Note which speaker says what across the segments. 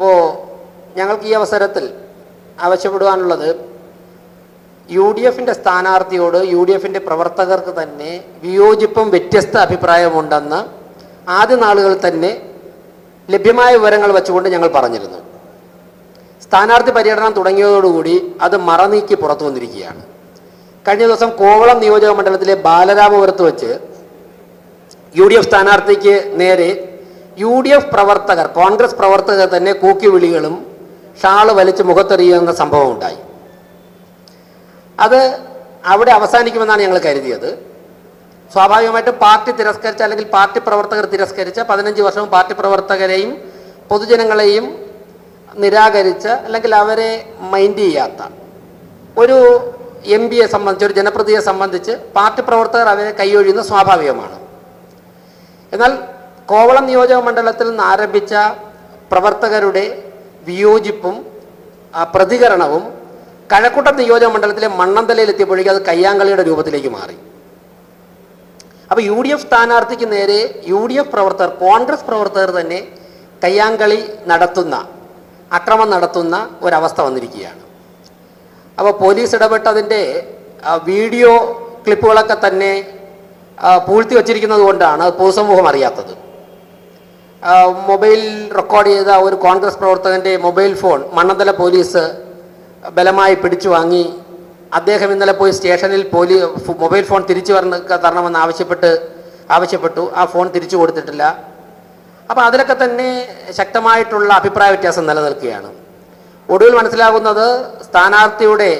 Speaker 1: അപ്പോൾ ഞങ്ങൾക്ക് ഈ അവസരത്തിൽ ആവശ്യപ്പെടുവാനുള്ളത് യു ഡി എഫിന്റെ സ്ഥാനാർത്ഥിയോട് യു ഡി എഫിന്റെ പ്രവർത്തകർക്ക് തന്നെ വിയോജിപ്പും വ്യത്യസ്ത അഭിപ്രായമുണ്ടെന്ന് ആദ്യ നാളുകളിൽ തന്നെ ലഭ്യമായ വിവരങ്ങൾ വെച്ചുകൊണ്ട് ഞങ്ങൾ പറഞ്ഞിരുന്നു. സ്ഥാനാർത്ഥി പര്യടനം തുടങ്ങിയതോടുകൂടി അത് മറനീക്കി പുറത്തു വന്നിരിക്കുകയാണ്. കഴിഞ്ഞ ദിവസം കോവളം നിയോജക മണ്ഡലത്തിലെ ബാലരാമപുരത്ത് വെച്ച് യു ഡി എഫ് സ്ഥാനാർത്ഥിക്ക് നേരെ യു ഡി എഫ് പ്രവർത്തകർ കോൺഗ്രസ് പ്രവർത്തകർ തന്നെ കൂക്കി വിളികളും ഷാൾ വലിച്ച് മുഖത്തെറിയുന്ന സംഭവം ഉണ്ടായി. അത് അവിടെ അവസാനിക്കുമെന്നാണ് ഞങ്ങൾ കരുതിയത്. സ്വാഭാവികമായിട്ടും പാർട്ടി തിരസ്കരിച്ച അല്ലെങ്കിൽ പാർട്ടി പ്രവർത്തകർ തിരസ്കരിച്ച പതിനഞ്ച് വർഷവും പാർട്ടി പ്രവർത്തകരെയും പൊതുജനങ്ങളെയും നിരാകരിച്ച അല്ലെങ്കിൽ അവരെ മൈൻഡ് ചെയ്യാത്ത ഒരു എം പിയെ സംബന്ധിച്ച് ഒരു ജനപ്രതിയെ സംബന്ധിച്ച് പാർട്ടി പ്രവർത്തകർ അവരെ കൈയൊഴിയുന്നത് സ്വാഭാവികമാണ്. എന്നാൽ കോവളം നിയോജക മണ്ഡലത്തിൽ നിന്ന് ആരംഭിച്ച പ്രവർത്തകരുടെ വിയോജിപ്പും പ്രതികരണവും കഴക്കൂട്ടം നിയോജക മണ്ഡലത്തിലെ മണ്ണന്തലയിൽ എത്തിയപ്പോഴേക്കും അത് കയ്യാങ്കളിയുടെ രൂപത്തിലേക്ക് മാറി. അപ്പോൾ യു ഡി എഫ് സ്ഥാനാർത്ഥിക്ക് നേരെ യു ഡി എഫ് പ്രവർത്തകർ കോൺഗ്രസ് പ്രവർത്തകർ തന്നെ കയ്യാങ്കളി നടത്തുന്ന അക്രമം നടത്തുന്ന ഒരവസ്ഥ വന്നിരിക്കുകയാണ്. അപ്പോൾ പോലീസ് ഇടപെട്ടതിന്റെ വീഡിയോ ക്ലിപ്പുകളൊക്കെ തന്നെ പൂഴ്ത്തി വച്ചിരിക്കുന്നത് കൊണ്ടാണ് പൊതുസമൂഹം അറിയാത്തത്. മൊബൈൽ റെക്കോർഡ് ചെയ്ത ഒരു കോൺഗ്രസ് പ്രവർത്തകന്റെ മൊബൈൽ ഫോൺ മണ്ണന്തല പോലീസ് ബലമായി പിടിച്ചു വാങ്ങി. അദ്ദേഹം ഇന്നലെ പോയി സ്റ്റേഷനിൽ പോലീ മൊബൈൽ ഫോൺ തിരിച്ചു വരണ തരണമെന്ന് ആവശ്യപ്പെട്ട് ആവശ്യപ്പെട്ടു. ആ ഫോൺ തിരിച്ചു കൊടുത്തിട്ടില്ല. അപ്പോൾ അതിലൊക്കെ തന്നെ ശക്തമായിട്ടുള്ള അഭിപ്രായ വ്യത്യാസം നിലനിൽക്കുകയാണ്. ഒടുവിൽ മനസ്സിലാകുന്നത് സ്ഥാനാർത്ഥിയുടെ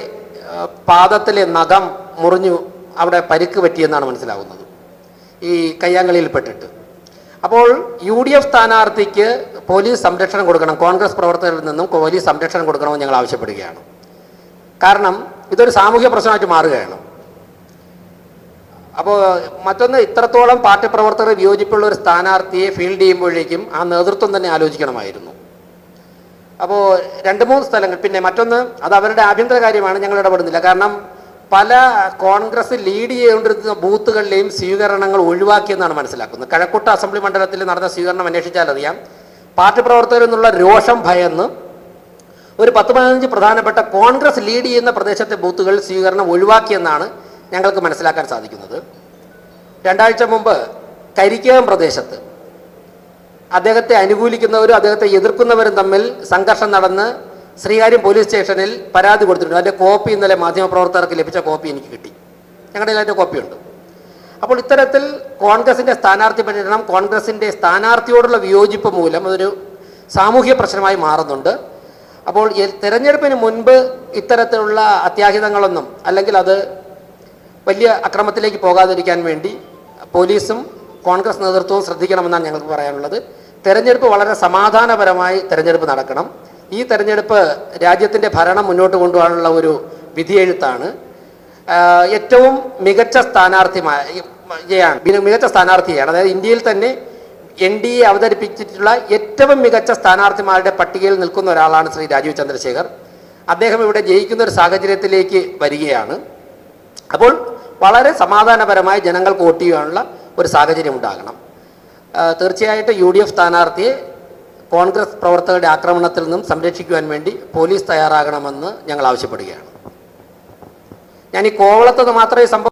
Speaker 1: പാദത്തിലെ നഖം മുറിഞ്ഞു അവിടെ പരിക്ക് പറ്റിയെന്നാണ് മനസ്സിലാകുന്നത്. ഈ കയ്യാങ്കളിയിൽപ്പെട്ടിട്ട്. അപ്പോൾ യു ഡി എഫ് സ്ഥാനാർത്ഥിക്ക് പോലീസ് സംരക്ഷണം കൊടുക്കണം. കോൺഗ്രസ് പ്രവർത്തകരിൽ നിന്നും പോലീസ് സംരക്ഷണം കൊടുക്കണമെന്ന് ഞങ്ങൾ ആവശ്യപ്പെടുകയാണ്. കാരണം ഇതൊരു സാമൂഹ്യ പ്രശ്നമായിട്ട് മാറുകയാണ്. അപ്പോൾ മറ്റൊന്ന് ഇത്രത്തോളം പാർട്ടി പ്രവർത്തകരെ വിയോജിപ്പുള്ള ഒരു സ്ഥാനാർത്ഥിയെ ഫീൽഡ് ചെയ്യുമ്പോഴേക്കും ആ നേതൃത്വം തന്നെ ആലോചിക്കണമായിരുന്നു. അപ്പോൾ രണ്ട് മൂന്ന് സ്ഥലങ്ങൾ. പിന്നെ മറ്റൊന്ന് അത് അവരുടെ ആഭ്യന്തര കാര്യമാണ്. ഞങ്ങൾ ഇടപെടുന്നില്ല. കാരണം പല കോൺഗ്രസ് ലീഡ് ചെയ്തുകൊണ്ടിരുന്ന ബൂത്തുകളിലെയും സ്വീകരണങ്ങൾ ഒഴിവാക്കിയെന്നാണ് മനസ്സിലാക്കുന്നത്. കഴക്കൂട്ട അസംബ്ലി മണ്ഡലത്തിൽ നടന്ന സ്വീകരണം അന്വേഷിച്ചാൽ അറിയാം. പാർട്ടി പ്രവർത്തകരിൽ നിന്നുള്ള രോഷം ഭയന്ന് ഒരു പത്ത് പതിനഞ്ച് പ്രധാനപ്പെട്ട കോൺഗ്രസ് ലീഡ് ചെയ്യുന്ന പ്രദേശത്തെ ബൂത്തുകൾ സ്വീകരണം ഒഴിവാക്കിയെന്നാണ് ഞങ്ങൾക്ക് മനസ്സിലാക്കാൻ സാധിക്കുന്നത്. രണ്ടാഴ്ച മുമ്പ് കരിക്കകം പ്രദേശത്ത് അദ്ദേഹത്തെ അനുകൂലിക്കുന്നവരും അദ്ദേഹത്തെ എതിർക്കുന്നവരും തമ്മിൽ സംഘർഷം നടന്ന് ശ്രീകാര്യം പോലീസ് സ്റ്റേഷനിൽ പരാതി കൊടുത്തിട്ടുണ്ട്. അതിന്റെ കോപ്പി ഇന്നലെ മാധ്യമപ്രവർത്തകർക്ക് ലഭിച്ച കോപ്പി എനിക്ക് കിട്ടി. ഞങ്ങളുടെ അതിന്റെ കോപ്പിയുണ്ട്. അപ്പോൾ ഇത്തരത്തിൽ കോൺഗ്രസിന്റെ സ്ഥാനാർത്ഥി പര്യടനം കോൺഗ്രസിന്റെ സ്ഥാനാർത്ഥിയോടുള്ള വിയോജിപ്പ് മൂലം അതൊരു സാമൂഹ്യ പ്രശ്നമായി മാറുന്നുണ്ട്. അപ്പോൾ തെരഞ്ഞെടുപ്പിന് മുൻപ് ഇത്തരത്തിലുള്ള അത്യാഹിതങ്ങളൊന്നും അല്ലെങ്കിൽ അത് വലിയ അക്രമത്തിലേക്ക് പോകാതിരിക്കാൻ വേണ്ടി പോലീസും കോൺഗ്രസ് നേതൃത്വവും ശ്രദ്ധിക്കണമെന്നാണ് ഞങ്ങൾക്ക് പറയാനുള്ളത്. തെരഞ്ഞെടുപ്പ് വളരെ സമാധാനപരമായി തെരഞ്ഞെടുപ്പ് നടക്കണം. ഈ തെരഞ്ഞെടുപ്പ് രാജ്യത്തിന്റെ ഭരണം മുന്നോട്ട് കൊണ്ടുപോകാനുള്ള ഒരു വിധിയെഴുത്താണ്. ഏറ്റവും മികച്ച സ്ഥാനാർത്ഥിയാണ് മികച്ച സ്ഥാനാർത്ഥിയാണ്. അതായത് ഇന്ത്യയിൽ തന്നെ എൻ ഡി എ അവതരിപ്പിച്ചിട്ടുള്ള ഏറ്റവും മികച്ച സ്ഥാനാർത്ഥിമാരുടെ പട്ടികയിൽ നിൽക്കുന്ന ഒരാളാണ് ശ്രീ രാജീവ് ചന്ദ്രശേഖർ. അദ്ദേഹം ഇവിടെ ജയിക്കുന്ന ഒരു സാഹചര്യത്തിലേക്ക് വരികയാണ്. അപ്പോൾ വളരെ സമാധാനപരമായി ജനങ്ങൾക്ക് വോട്ട് ചെയ്യാനുള്ള ഒരു സാഹചര്യം ഉണ്ടാകണം. തീർച്ചയായിട്ടും യു ഡി എഫ് സ്ഥാനാർത്ഥിയെ കോൺഗ്രസ് പ്രവർത്തകരുടെ ആക്രമണത്തിൽ നിന്നും സംരക്ഷിക്കുവാൻ വേണ്ടി പോലീസ് തയ്യാറാകണമെന്ന് ഞങ്ങൾ ആവശ്യപ്പെടുകയാണ്. ഞാൻ ഈ കോവളത്തത് മാത്രമേ സംഭവം